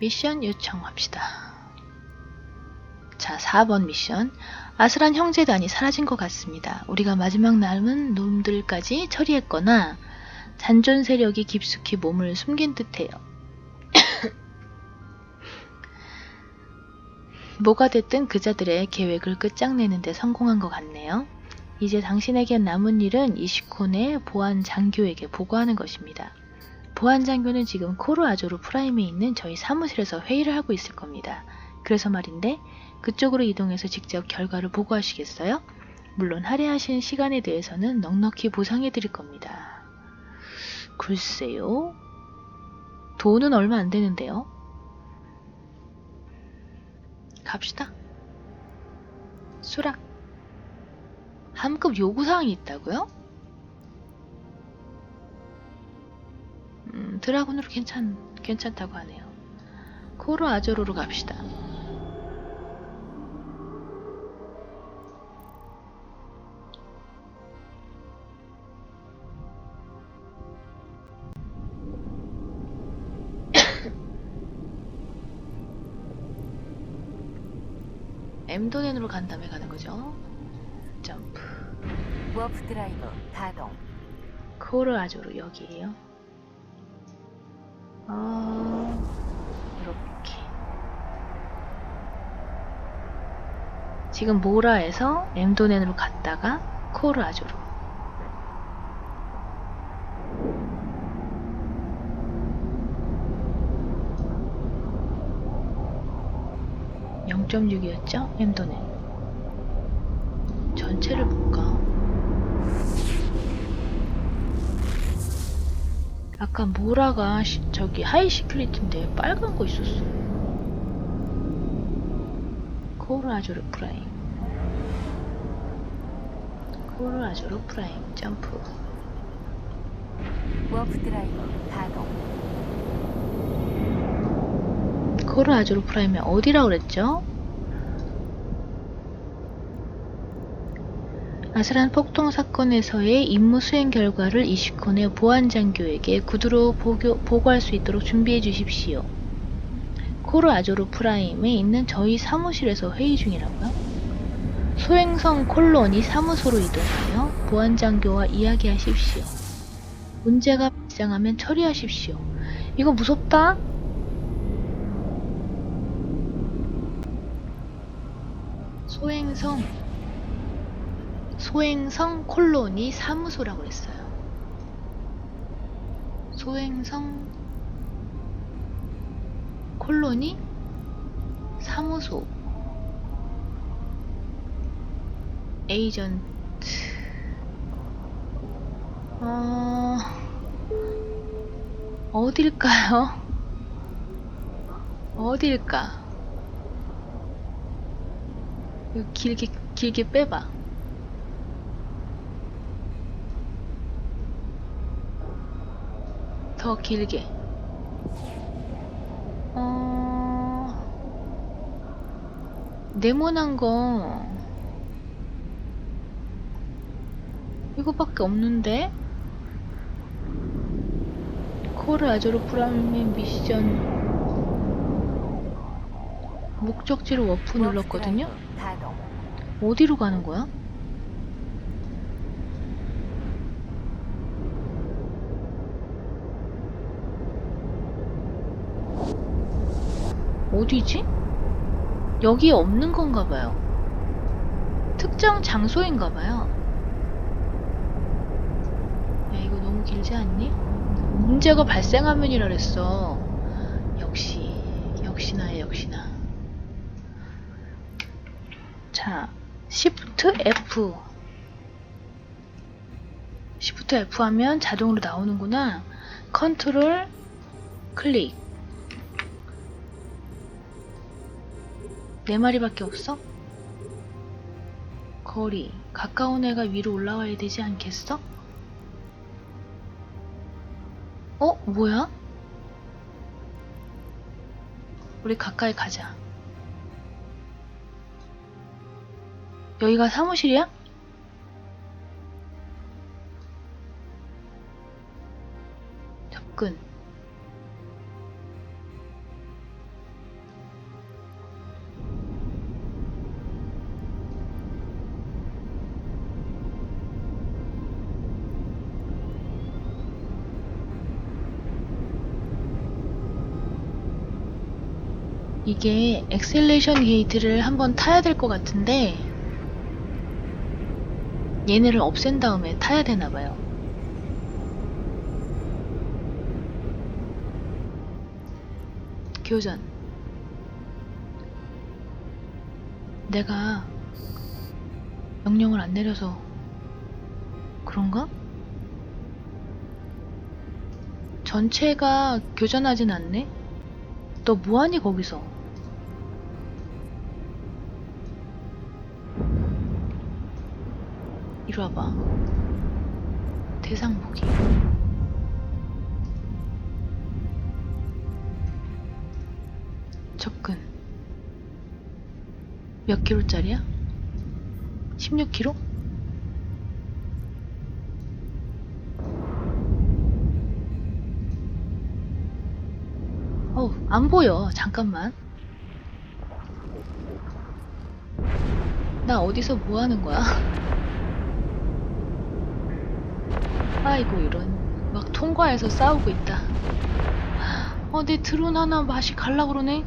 미션 요청합시다. 자, 4번 미션. 아슬한 형제단이 사라진 것 같습니다. 우리가 마지막 남은 놈들까지 처리했거나 잔존 세력이 깊숙이 몸을 숨긴 듯해요. 뭐가 됐든 그자들의 계획을 끝장내는 데 성공한 것 같네요. 이제 당신에게 남은 일은 이시콘의 보안 장교에게 보고하는 것입니다. 보안 장교는 지금 코르아조르 프라임에 있는 저희 사무실에서 회의를 하고 있을 겁니다. 그래서 말인데 그쪽으로 이동해서 직접 결과를 보고하시겠어요? 물론 할애하신 시간에 대해서는 넉넉히 보상해 드릴 겁니다. 글쎄요. 돈은 얼마 안 되는데요. 갑시다. 수락. 함급 요구사항이 있다고요? 음, 드라군으로 괜찮, 괜찮다고 하네요. 코르 아조로로 갑시다. 엠도넨으로 간 다음에 가는 거죠. 점프. 워프 드라이버 가동. 코르 아조로 여기에요. 어, 이렇게. 지금 모라에서 엠도넨으로 갔다가 코르 아조로. (0.6이었죠) 엠도넨 전체를 볼까? 아까 모라가 시- 저기 하이 시큐리티인데 빨간 거 있었어. 코르 아조르 프라임. 코르 아조르 프라임 점프. 워프 드라이버 가동. 코르 아조르 프라임이 어디라 그랬죠? 아슬한 폭동 사건에서의 임무 수행 결과를 이시콘의 보안 장교에게 구두로 보교, 보고할 수 있도록 준비해 주십시오. 코르 아조르 프라임에 있는 저희 사무실에서 회의 중이라고요? 소행성 콜론이 사무소로 이동하여 보안 장교와 이야기하십시오. 문제가 발생하면 처리하십시오. 이거 무섭다? 소행성 소행성 콜로니 사무소라고 그랬어요. 소행성 콜로니 사무소 에이전트 어 어딜까요? 어딜까? 길게 길게 빼봐. 더 길게. 어... 네모난 거 이거밖에 없는데? 코르 아조르 프라임의 미션 목적지로 워프 눌렀거든요? 어디로 가는 거야? 어디지? 여기에 없는 건가 봐요. 특정 장소인가 봐요. 야, 이거 너무 길지 않니? 문제가 발생하면이라 그랬어. 역시, 역시나, 역시나. 자, Shift F. Shift F 하면 자동으로 나오는구나. 컨트롤 클릭. 네 마리밖에 없어? 거리. 가까운 애가 위로 올라와야 되지 않겠어? 어? 뭐야? 우리 가까이 가자. 여기가 사무실이야? 접근. 이게 엑셀레이션 게이트를 한번 타야 될 것 같은데 얘네를 없앤 다음에 타야 되나 봐요. 교전. 내가 명령을 안 내려서 그런가? 전체가 교전하진 않네? 너 뭐하니 거기서? 이리 와봐. 대상 보기. 접근. 몇 킬로짜리야? 16 킬로? 어우, 안 보여. 잠깐만. 나 어디서 뭐 하는 거야? 아이고, 이런. 막 통과해서 싸우고 있다. 어, 내 드론 하나 맛이 갈라 그러네?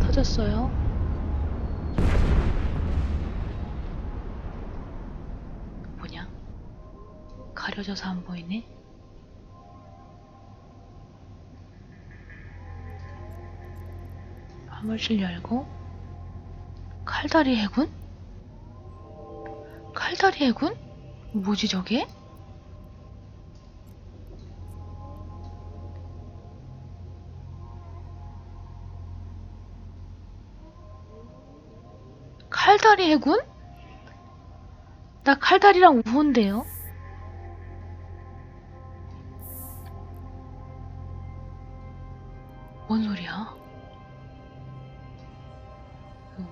터졌어요. 뭐냐? 가려져서 안 보이네? 화물실 열고 칼다리 해군? 칼다리 해군? 뭐지 저게? 칼다리 해군? 나 칼다리랑 우호인데요? 뭔 소리야?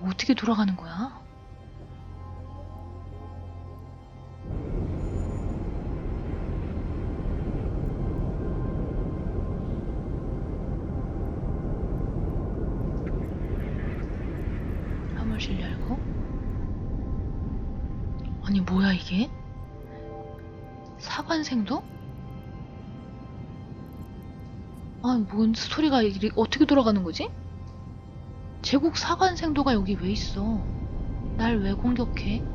어떻게 돌아가는 거야? 아니 뭐야 이게? 사관생도? 아뭔 스토리가 이리- 어떻게 돌아가는 거지? 제국 사관생도가 여기 왜 있어? 날 왜 공격해?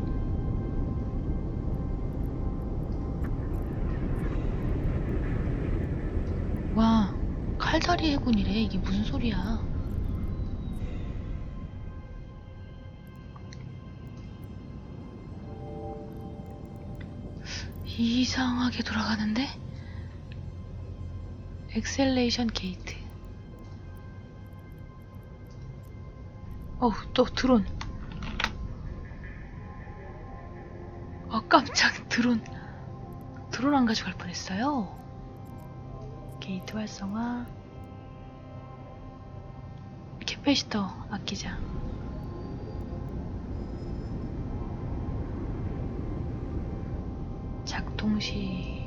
와, 칼다리 해군이래. 이게 무슨 소리야? 이상하게 돌아가는데? 엑셀레이션 게이트. 어우, 또 드론. 아, 깜짝 드론. 드론 안 가져갈 뻔했어요. 게이트 활성화. 캐패시터 아끼자. 동시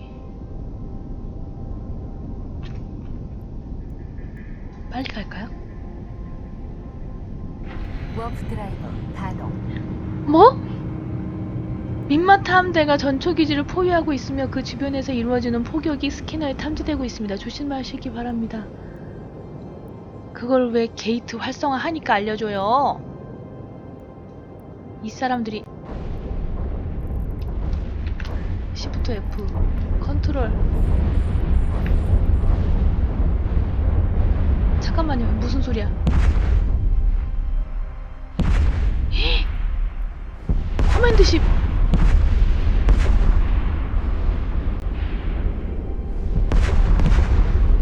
빨리 갈까요? 워프 드라이버 가동. 뭐? 민마타 함대가 전초 기지를 포위하고 있으며 그 주변에서 이루어지는 포격이 스캐너에 탐지되고 있습니다. 조심하시기 바랍니다. 그걸 왜 게이트 활성화 하니까 알려줘요? 이 사람들이 Shift F 컨트롤 잠깐만요 무슨 소리야 헉! 커맨드 10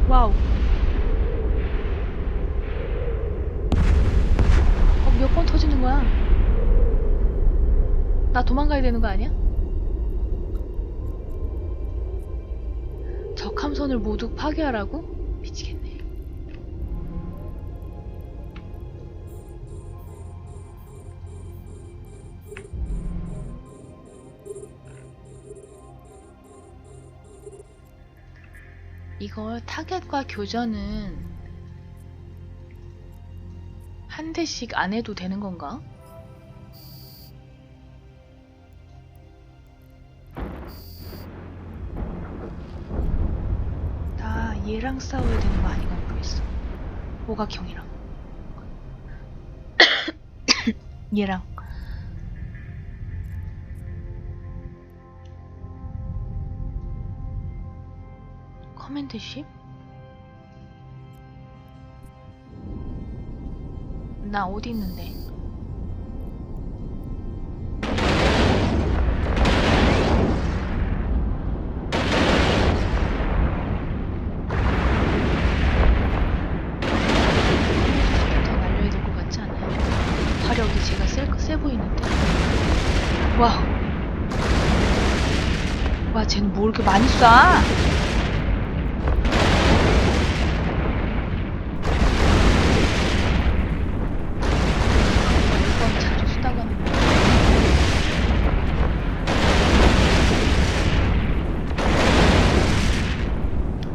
와우 어, 몇 번 터지는 거야 나 도망가야 되는 거 아니야? 적함선을 모두 파괴하라고? 미치겠네 이걸 타겟과 교전은 한 대씩 안 해도 되는 건가? 다 얘랑 싸워야 되는 거 아닌가 모르겠어. 오각형이랑. 얘랑. 커맨드십? 나 어디 있는데? 많이 쏴? 몇번 자주 쓰다가는 뭐.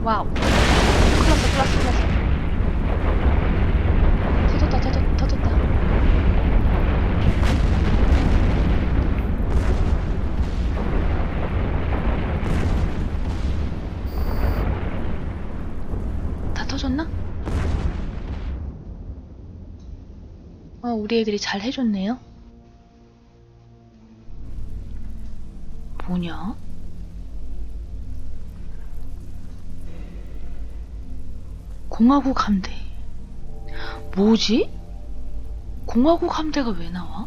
와우. 큰일 났어, 큰일 났어, 큰일 났어. 터졌다, 터졌, 터졌다. 다 터졌나? 어, 우리 애들이 잘 해줬네요. 뭐냐? 공화국 함대. 뭐지? 공화국 함대가 왜 나와?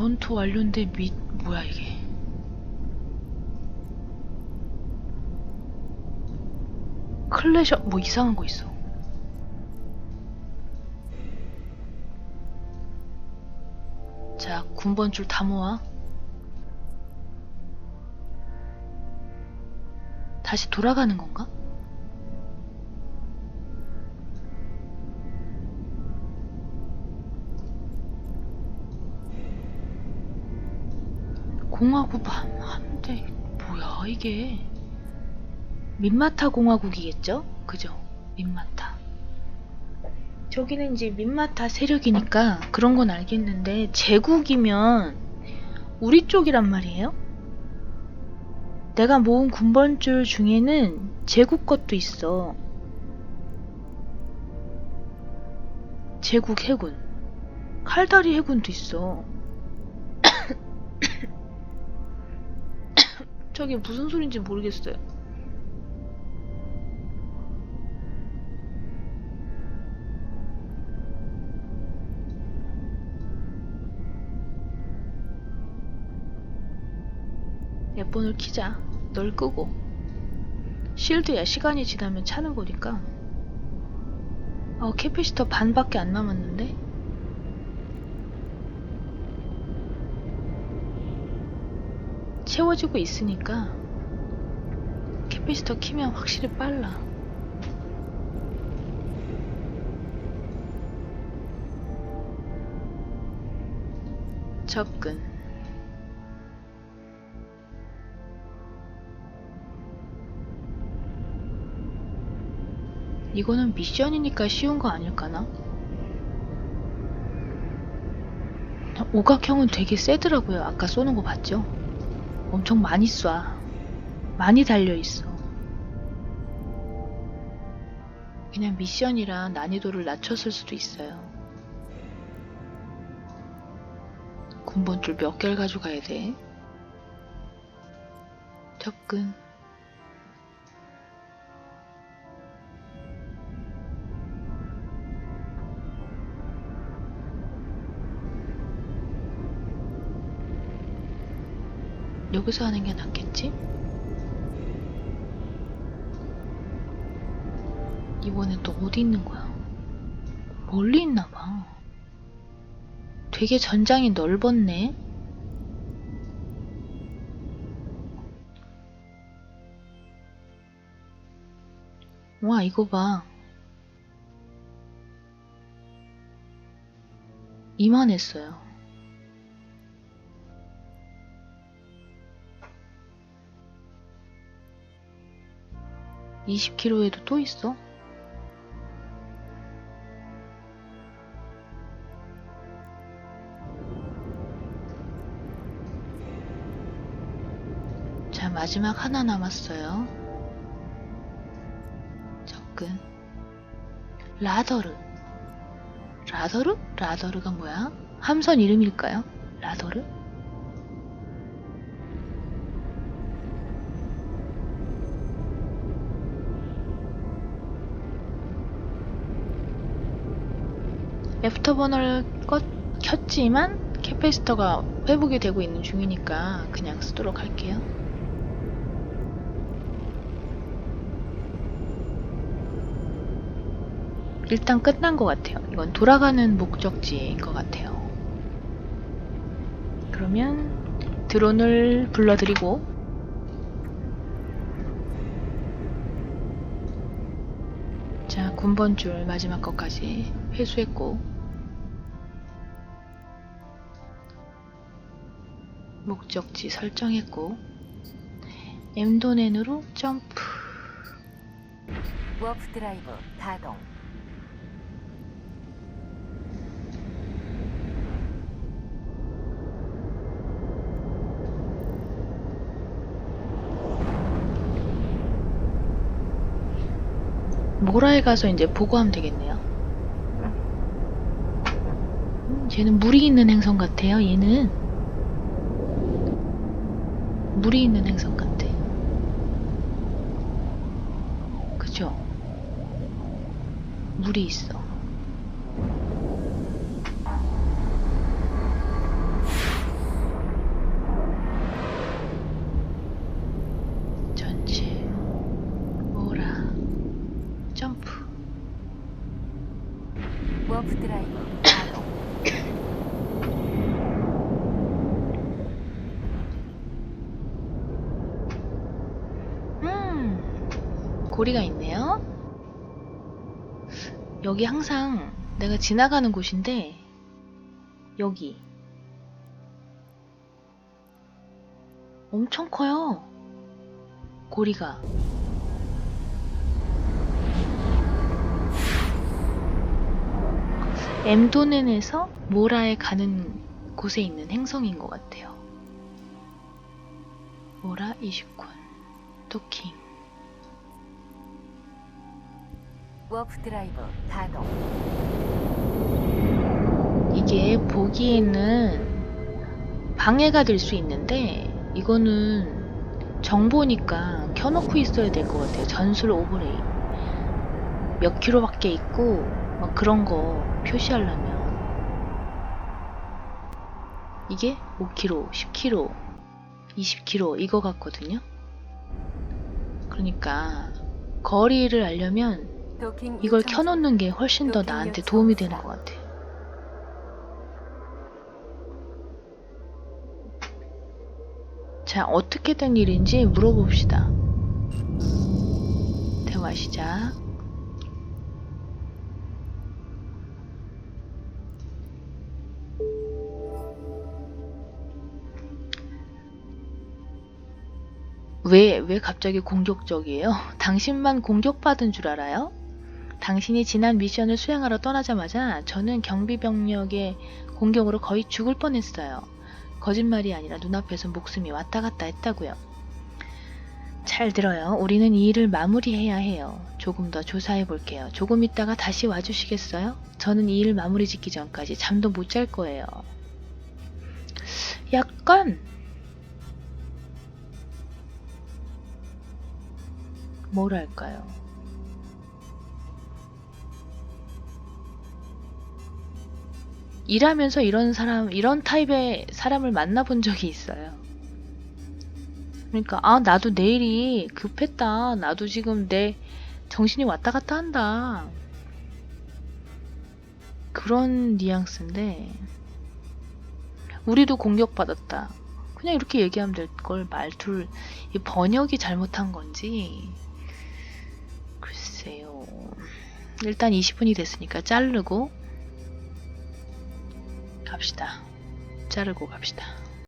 전투 완료인데 미 뭐야 이게? 클래셔 뭐 이상한 거 있어. 자, 군번줄 다 모아. 다시 돌아가는 건가? 공화국 함, 함대 뭐야 이게 민마타 공화국이겠죠? 그죠? 민마타 저기는 이제 민마타 세력이니까 그런 건 알겠는데 제국이면 우리 쪽이란 말이에요? 내가 모은 군번줄 중에는 제국 것도 있어. 제국 해군. 칼다리 해군도 있어. 저게 무슨 소린지 모르겠어요. 에폰을 키자. 널 끄고. 실드야 시간이 지나면 차는 거니까. 어, 캐피시터 반밖에 안 남았는데? 채워지고 있으니까 캐피시터 키면 확실히 빨라. 접근. 이거는 미션이니까 쉬운 거 아닐까나? 오각형은 되게 세더라고요. 아까 쏘는 거 봤죠? 엄청 많이 쏴. 많이 달려있어. 그냥 미션이라 난이도를 낮췄을 수도 있어요. 군번줄 몇 개를 가져가야 돼? 접근. 여기서 하는 게 낫겠지? 이번엔 또 어디 있는 거야? 멀리 있나 봐. 되게 전장이 넓었네. 와, 이거 봐. 이만했어요. 20km에도 또 있어? 자, 마지막 하나 남았어요. 접근. 라더르. 라더르? 라더르가 뭐야? 함선 이름일까요? 라더르? 애프터버너를 꺼, 켰지만 캐패시터가 회복이 되고 있는 중이니까 그냥 쓰도록 할게요. 일단 끝난 것 같아요. 이건 돌아가는 목적지인 것 같아요. 그러면 드론을 불러드리고 자 군번줄 마지막 것까지 회수했고 목적지 설정했고 엠도넨으로 점프 워프 드라이브 가동. 모라에 가서 이제 보고하면 되겠네요. 음, 쟤는 물이 있는 행성 같아요. 얘는 물이 있는 행성 같아. 그죠? 물이 있어. 전체 모라 점프 워프 드라이브 가동. 음, 고리가 있네요. 여기 항상 내가 지나가는 곳인데, 여기. 엄청 커요. 고리가. 엠도넨에서 모라에 가는 곳에 있는 행성인 것 같아요. 모라 이슈콘. 도킹. 워프 드라이브 가동. 이게 보기에는 방해가 될 수 있는데 이거는 정보니까 켜놓고 있어야 될 것 같아요. 전술 오버레이. 몇 킬로밖에 있고 막 그런 거 표시하려면 이게 5km, 10km, 20km 이거 같거든요. 그러니까 거리를 알려면 이걸 켜놓는 게 훨씬 더 나한테 도움이 되는 것 같아요. 자, 어떻게 된 일인지 물어봅시다. 대화 시작. 왜, 왜 갑자기 공격적이에요? 당신만 공격받은 줄 알아요? 당신이 지난 미션을 수행하러 떠나자마자 저는 경비병력의 공격으로 거의 죽을 뻔했어요. 거짓말이 아니라 눈앞에서 목숨이 왔다 갔다 했다고요. 잘 들어요. 우리는 이 일을 마무리해야 해요. 조금 더 조사해 볼게요. 조금 있다가 다시 와주시겠어요? 저는 이 일 마무리 짓기 전까지 잠도 못 잘 거예요. 약간 뭐랄까요? 일하면서 이런 사람, 이런 타입의 사람을 만나본 적이 있어요. 그러니까, 아, 나도 내일이 급했다. 나도 지금 내 정신이 왔다 갔다 한다. 그런 뉘앙스인데, 우리도 공격받았다. 그냥 이렇게 얘기하면 될 걸 말투를, 이 번역이 잘못한 건지, 글쎄요. 일단 20분이 됐으니까 자르고, 갑시다. 자르고 갑시다.